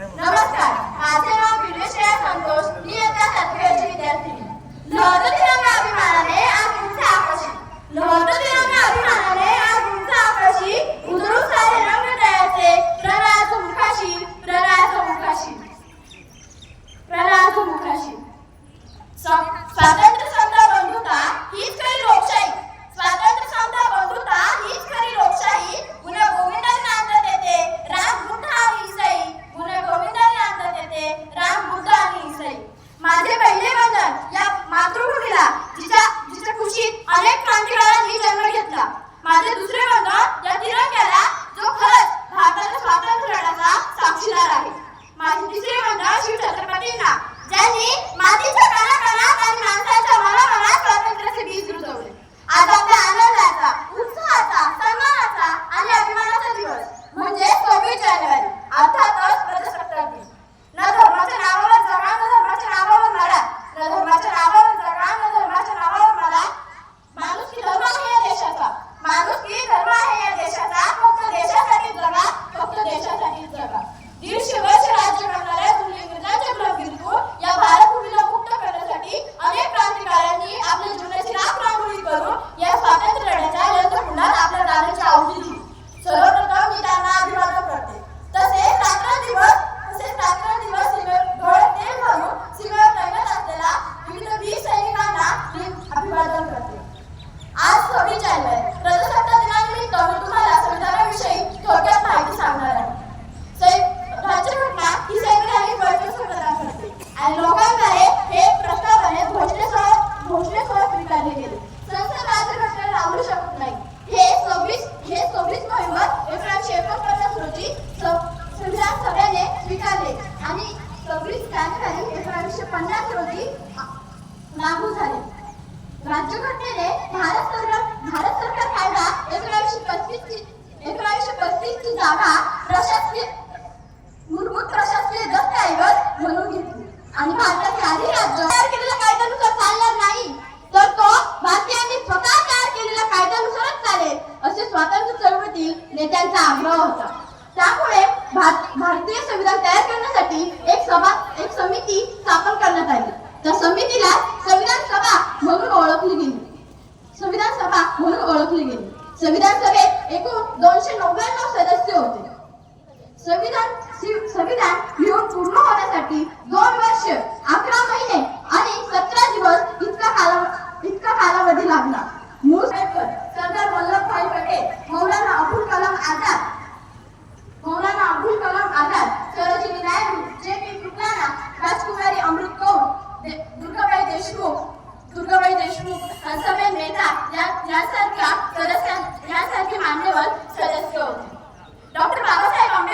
Nos vemos. राज्यघटनेने भारत सरकार भारत सरकार कायदा एकोणीसशे पस्तीस एकोणीसशे पस्तीस ची जागा प्रशासकीय मूलभूत प्रशासकीय दस्तऐवज म्हणून घेतली. आणि भारताचे आधी राज्य तयार केलेल्या कायद्यानुसार चालणार नाही तर तो भारतीयांनी स्वतः तयार केलेल्या कायद्यानुसारच चालेल असे स्वातंत्र्य चळवळीतील नेत्यांचा आग्रह होता. त्यामुळे भारतीय संविधान तयार करण्यासाठी एक सभा एक समिती स्थापन करण्यात आली. त्या समितीला संविधान सभेत एकूण दोनशे नव्याण्णव सदस्य होते. संविधान संविधान लिहून पूर्ण होण्यासाठी दोन वर्ष अकरा महिने आणि सतरा दिवस इतका काला इतका कालावधी लागला. मूळ सरदार वल्लभभाई पटेल मौलाना अब्दुल कलाम आझाद मौलाना अब्दुल कलाम आझाद सरोजिनी नायडू जे पी कृपलाना राजकुमारी अमृत कौर दुर्गाबाई देशमुख दुर्गाबाई देशमुख हंसबेन मेहता यासारख्या सदस्या यासारखे मान्यवर सदस्य होते. डॉक्टर बाबासाहेब आंबेडकर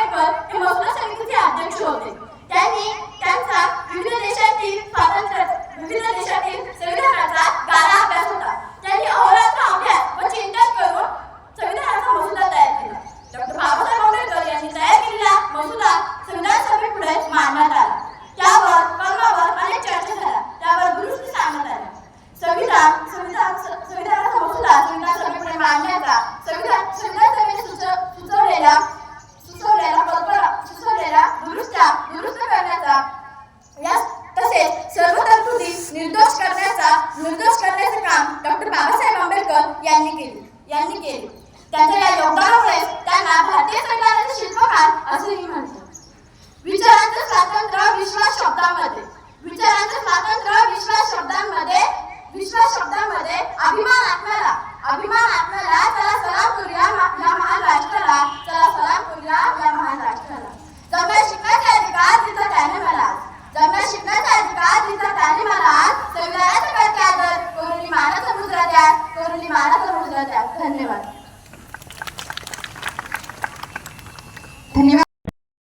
मांडण्याचा संविधान संविधान सभेने सुचवलेला सुचवलेला कल्पना सुचवलेला दुरुस्त दुरुस्त करण्याचा या तसेच सर्व तरतुदी निर्दोष करण्याचा निर्दोष करण्याचे काम डॉक्टर बाबासाहेब आंबेडकर यांनी केले यांनी केले. त्यांच्या या योगदानामुळे त्यांना भारतीय सरकारचे शिल्पकार असेही म्हणतात विचारांचे स्वातंत्र्य विश्वास शब्दामध्ये. विचारांचे स्वातंत्र्य entre.